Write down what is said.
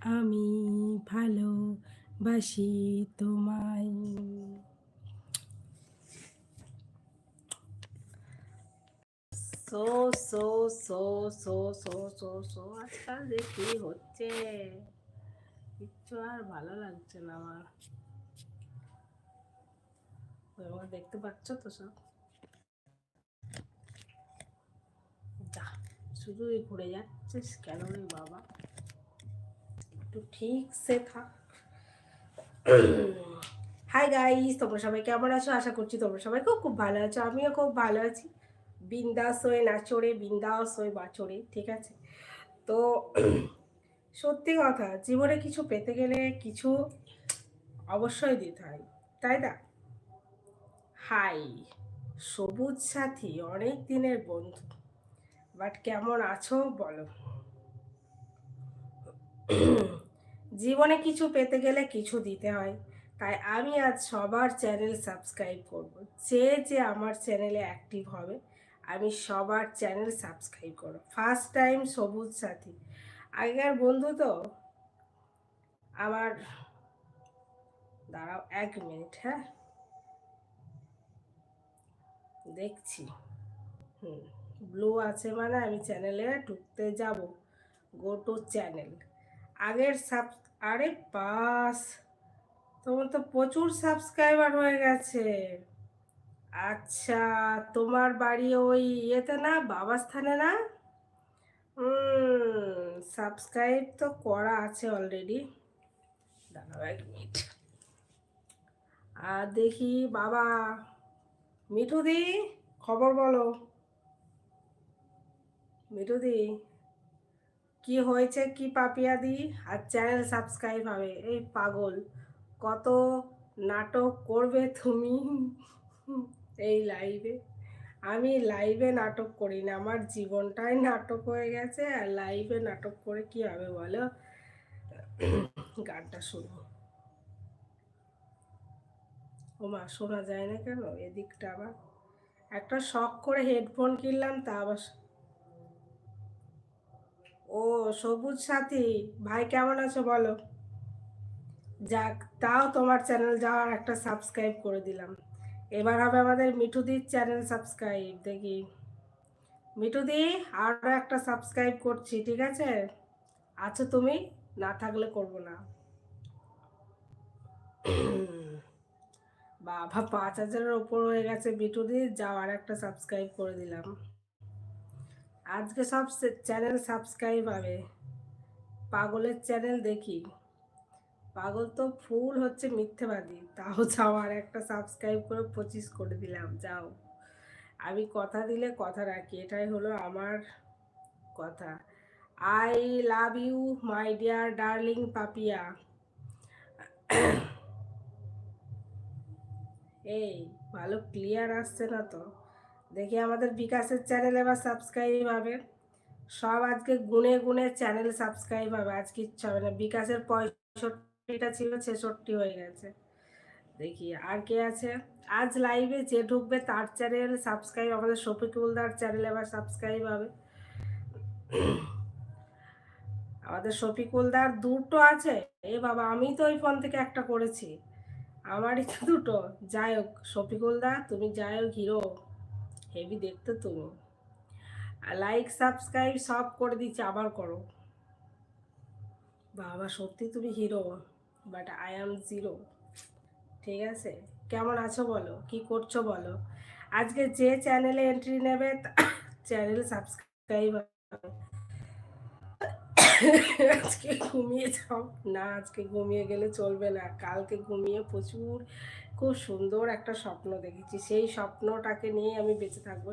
আমি ভালোবাসি তোমায়। So so so so so so so, আজকাল যে কি হচ্ছে। কিচ্ছু আর ভালো লাগছে না আমার। তোমরা দেখতে পাচ্ছ তো সব? যা, শুধুই ঘুরে যাচ্ছিস কেন রে বাবা? একটু ঠিক সে থাক হাই গাইস তোমরা সবাই কেমন আছো? আশা করছি তোমরা সবাই খুব খুব ভালো আছো। আমিও খুব ভালো আছি। বিন্দাস হয়ে নাচড়ে, বিন্দাস হয়ে বাচড়ে, ঠিক আছে? তো সত্যি কথা, জীবনে কিছু পেতে গেলে কিছু অবশ্যই দিতে হয়, তাই না? হাই সবুজ সাথী, অনেক দিনের বন্ধু। বাট কেমন আছো বলো? জীবনে কিছু পেতে গেলে কিছু দিতে হয়। তাই আমি আজ সবার চ্যানেল সাবস্ক্রাইব করব। যে যে আমার চ্যানেলে অ্যাক্টিভ হবে, আমি সবার চ্যানেল সাবস্ক্রাইব করব। First time Sabuj Sathi. আগেকার বন্ধু তো? আমার দাঁড়াও এক মিনিট হ্যাঁ? দেখছি। হুম ব্লু আছে মানে আমি চ্যানেলে ঢুকতে যাব। গো টু চ্যানেল আগের সাব, আরে পাস তোমার তো প্রচুর সাবস্ক্রাইবার হয়ে গেছে। আচ্ছা তোমার বাড়ি ওই ইয়েতে না বাবাস্থানে না? সাবস্ক্রাইব তো করা আছে অলরেডি দাঁড়াও এক মিনিট আর দেখি বাবা মিঠু দি খবর বলো। মিঠু দি কি হয়েছে, কি পাপিয়া দি আর চ্যানেল সাবস্ক্রাইব হবে। এই পাগল, কত নাটক করবে তুমি? এই লাইভে আমি লাইভে নাটক করি না, আমার জীবনটাই নাটক হয়ে গেছে, আর লাইভে নাটক করে কি হবে বলো? গানটা শুনো। ও মা শোনা যায় না কেন? এদিকটা আবার। একটা শখ করে হেডফোন কিনলাম, তা আবার ও সবুজ সাথী, ভাই কেমন আছো বলো? যাক, তাও তোমার চ্যানেল যাওয়ার একটা সাবস্ক্রাইব করে দিলাম। এবার হবে আমাদের মিঠুদির চ্যানেল সাবস্ক্রাইব দেখি। মিঠুদি আরও একটা সাবস্ক্রাইব করছি, ঠিক আছে? আছো তুমি? না থাকলে করব না। বাবা, পাঁচ হাজারের ওপর হয়ে গেছে মিঠুদি যাওয়ার একটা সাবস্ক্রাইব করে দিলাম। আজকে সব চ্যানেল সাবস্ক্রাইব হবে। পাগলের চ্যানেল দেখি। পাগল তো ফুল হচ্ছে মিথ্যেবাদী। তাও যাও আর একটা সাবস্ক্রাইব করে পঁচিশ করে দিলাম, যাও। আমি কথা দিলে কথা রাখি, এটাই হলো আমার কথা। I love you my dear darling Papiya. এই, ভালো ক্লিয়ার আসছে না তো? দেখি আমাদের বিকাশের চ্যানেল এবার সাবস্ক্রাইব হবে। সব আজকে গুনে গুনে চ্যানেল সাবস্ক্রাইব হবে। আজকে ইচ্ছা হবে না। বিকাশের পঁয়ষট্টিটা ছিল, ছেষট্টি হয়ে গেছে। দেখি আর কে আছে। আজ লাইভে যে ঢুকবে তার চ্যানেল সাবস্ক্রাইব আমাদের শফিকুলদার চ্যানেল এবার সাবস্ক্রাইব হবে। আমাদের শফিকুলদার দুটো আছে। এ বাবা, আমি তো ওই ফোন থেকে একটা করেছি। আমারই তো দুটো। যাই হোক শফিকুলদা তুমি যাই হোক হিরো হেভি দেখতো তুমি লাইক সাবস্ক্রাইব সব করে দিচ্ছি, আবার করো। বাবা, সত্যি তুমি hero but I am zero ঠিক আছে? কেমন আছো বলো? কি করছ বলো? আজকে যে চ্যানেলে এন্ট্রি নেবে চ্যানেল সাবস্ক্রাইব আজকে ঘুমিয়ে যাও। না, আজকে ঘুমিয়ে গেলে চলবে না। কালকে ঘুমিয়ে প্রচুর, খুব সুন্দর একটা স্বপ্ন দেখেছি। সেই স্বপ্নটাকে নিয়ে আমি বেঁচে থাকব।